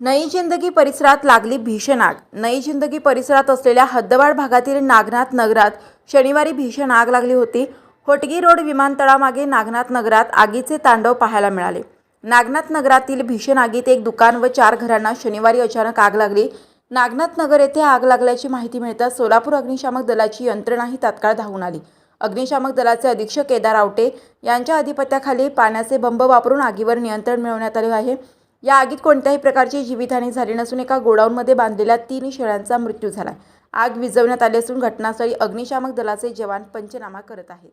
नई जिंदगी परिसरात लागली भीषण आग. नई जिंदगी परिसरात असलेल्या हद्दवाड भागातील नागनाथ नगरात शनिवारी भीषण आग लागली होती. होटगी रोड विमानतळामागे नागनाथ नगरात आगीचे तांडव पाहायला मिळाले. नागनाथ नगरातील भीषण आगीत एक दुकान व चार घरांना शनिवारी अचानक आग लागली. नागनाथ नगर येथे आग लागल्याची माहिती मिळताच सोलापूर अग्निशामक दलाची यंत्रणाही तात्काळ धावून आली. अग्निशामक दलाचे अधीक्षक केदार आवटे यांच्या अधिपत्याखाली पाण्याचे बंब वापरून आगीवर नियंत्रण मिळवण्यात आले आहे. या आगीत कोणत्याही प्रकारची जीवितहानी झाली नसून एका गोडाऊनमध्ये बांधलेल्या तीन शेळ्यांचा मृत्यू झाला. आग विझवण्यात आली असून घटनास्थळी अग्निशामक दलाचे जवान पंचनामा करत आहेत.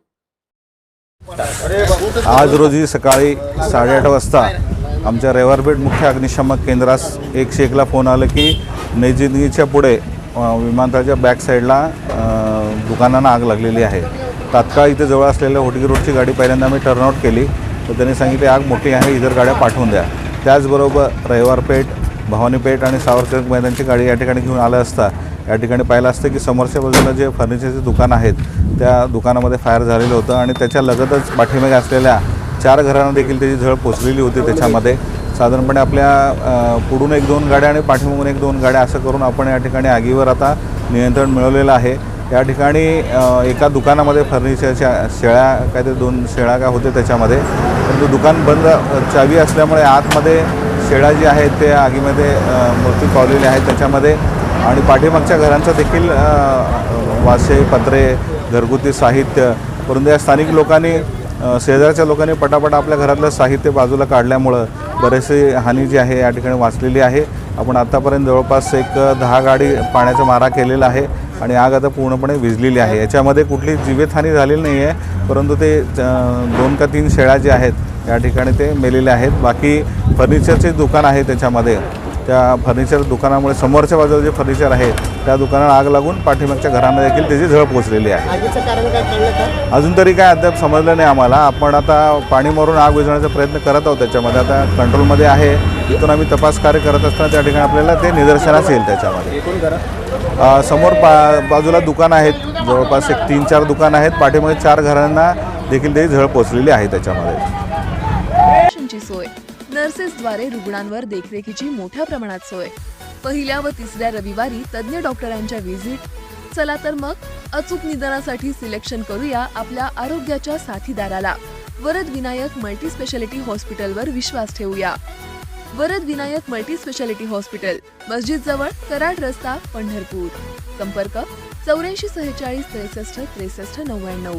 आज रोजी सकाळी साडेआठ वाजता आमच्या रविवारपेठ मुख्य अग्निशामक केंद्रास एकशे एकला फोन आला की नैजिंदगीच्या पुढे विमानतळाच्या बॅक साईडला दुकानांना आग लागलेली आहे. तात्काळ इथे जवळ असलेल्या होटगी रोडची गाडी पहिल्यांदा आम्ही टर्नआउट केली. तर त्यांनी सांगितले आग मोठी आहे इतर गाड्या पाठवून द्या. त्याचबरोबर रविवारपेठ भवानीपेठ आणि सावरकर मैदानची गाडी या ठिकाणी घेऊन आलं असता या ठिकाणी पाहिलं असतं की समोरच्या बाजूला जे फर्निचरचे दुकान आहेत त्या दुकानामध्ये फायर झालेलं होतं आणि त्याच्या लगतच पाठीमागे असलेल्या चार घरांना देखील त्याची झळ पोचलेली होती त्याच्यामध्ये. साधारणपणे आपल्या पुढून एक दोन गाड्या आणि पाठीमागून एक दोन गाड्या असं करून आपण या ठिकाणी आगीवर आता नियंत्रण मिळवलेलं आहे. या ठिकाणी एका दुकानामध्ये फर्निचरच्या शेळ्या काहीतरी दोन शेळ्या काय होते त्याच्यामध्ये. परंतु दुकान बंद चावी असल्यामुळे आतमध्ये शेळ्या जी आहेत ते आगीमध्ये मूर्ती पावलेली आहेत त्याच्यामध्ये. आणि पाठीमागच्या घरांचं देखील वासे पत्रे घरगुती साहित्य परंतु या स्थानिक लोकांनी शेजारच्या लोकांनी पटापट आपल्या घरातलं साहित्य बाजूला काढल्यामुळं बरेचशी हानी जी आहे या ठिकाणी वाचलेली आहे. आपण आत्तापर्यंत जवळपास एक दहा गाडी पाण्याचा मारा केलेला आहे. आणि आग आता पूर्णपणे विझलेली आहे. याच्यामध्ये कुठली जीवितहानी झालेली नाही आहे परंतु ते दोन का तीन शेळ्या जे आहेत या ठिकाणी ते मेलेले आहेत. बाकी फर्निचरचे दुकान आहे त्याच्यामध्ये. त्या फर्निचर दुकानामुळे समोरच्या बाजूला जे फर्निचर आहे त्या दुकानाला आग लागून पाठीमागच्या घरांना देखील त्याची झळ पोचलेली आहे. अजून तरी काय अद्याप समजलं नाही आम्हाला. आपण आता पाणी मारून आग विझवण्याचा प्रयत्न करत आहोत त्याच्यामध्ये. आता कंट्रोलमध्ये आहे. तिथून आम्ही तपास कार्य करत असताना त्या ठिकाणी आपल्याला ते निदर्शनास येईल त्याच्यामध्ये. समोर पा बाजूला दुकान आहेत. जवळपास एक तीन चार दुकान आहेत. पाठीमागे चार घरांना देखील ते झळ पोचलेली आहे त्याच्यामध्ये. सोय. नर्सेसद्वारे रुग्णांवर देखरेखीची मोठ्या प्रमाणात सोय. पहिल्या व तिसऱ्या रविवारी तज्ज्ञ डॉक्टरांच्या व्हिजिट. चला तर मग अचूक निदानासाठी सिलेक्शन करूया आपल्या आरोग्याच्या साथीदाराला. वरद विनायक मल्टी स्पेशालिटी हॉस्पिटलवर विश्वास ठेवूया. Varad Vinayak multi speciality hospital मस्जिद जवळ कराड रस्ता पंढरपूर. संपर्क चौऱ्याऐंशी सेहेचाळीस त्रेसष्ट त्रेसष्ट नव्याण्णव.